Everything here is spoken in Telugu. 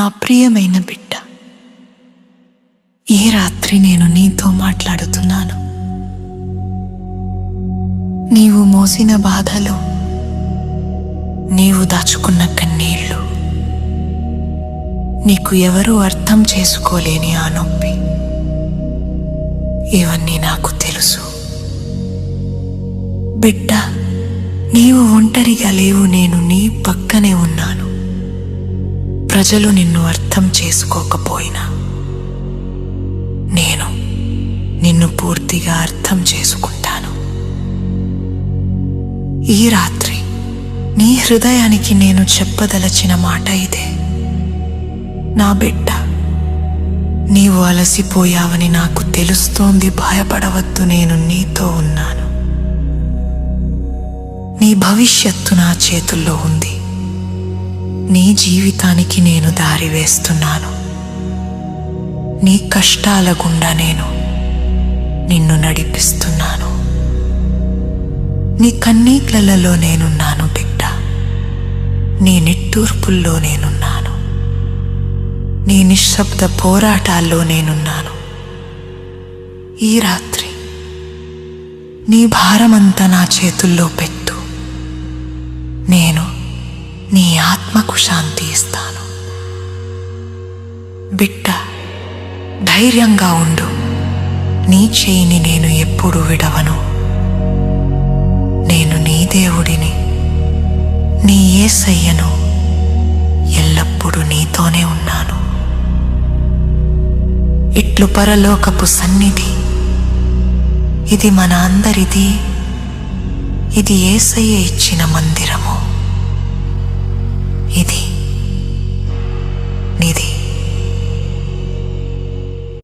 నా ప్రియమైన బిడ్డ ఈ రాత్రి నేను నీతో మాట్లాడుతున్నాను. నీవు మోసిన బాధలు నీవు దాచుకున్న కన్నీళ్ళు నీకు ఎవరూ అర్థం చేసుకోలేని ఆ నొప్పి ఇవన్నీ నాకు తెలుసు. బిడ్డ నీవు ఒంటరిగా లేవు నేను నీ ప్రజలు నిన్ను అర్థం చేసుకోకపోయినా నేను నిన్ను పూర్తిగా అర్థం చేసుకుంటాను. ఈ రాత్రి నీ హృదయానికి నేను చెప్పదలచిన మాట ఇదే. నా బిడ్డ నీవు అలసిపోయావని నాకు తెలుస్తోంది భయపడవద్దు నేను నీతో ఉన్నాను. నీ భవిష్యత్తు నా చేతుల్లో ఉంది. నీ జీవితానికి నేను దారి వేస్తున్నాను. నీ కష్టాల గుండా నేను నిన్ను నడిపిస్తున్నాను. నీ కన్నీట్లలో నేనున్నాను బిడ్డ. నీ నిట్టూర్పుల్లో నేనున్నాను. నీ నిశ్శబ్ద పోరాటాల్లో నేనున్నాను. ఈ రాత్రి నీ భారమంతా నా చేతుల్లో పెట్టి. ఆత్మకు శాంతి ఇస్తాను. బిడ్డ ధైర్యంగా ఉండు. నీ చేయిని నేను ఎప్పుడు విడవను. నేను నీ దేవుడిని నీ ఏసయ్యను ఎల్లప్పుడూ నీతోనే ఉన్నాను. ఇట్లు పరలోకపు సన్నిధి ఇది మన అందరిది. ఇది ఏసయ్య ఇచ్చిన మందిరం.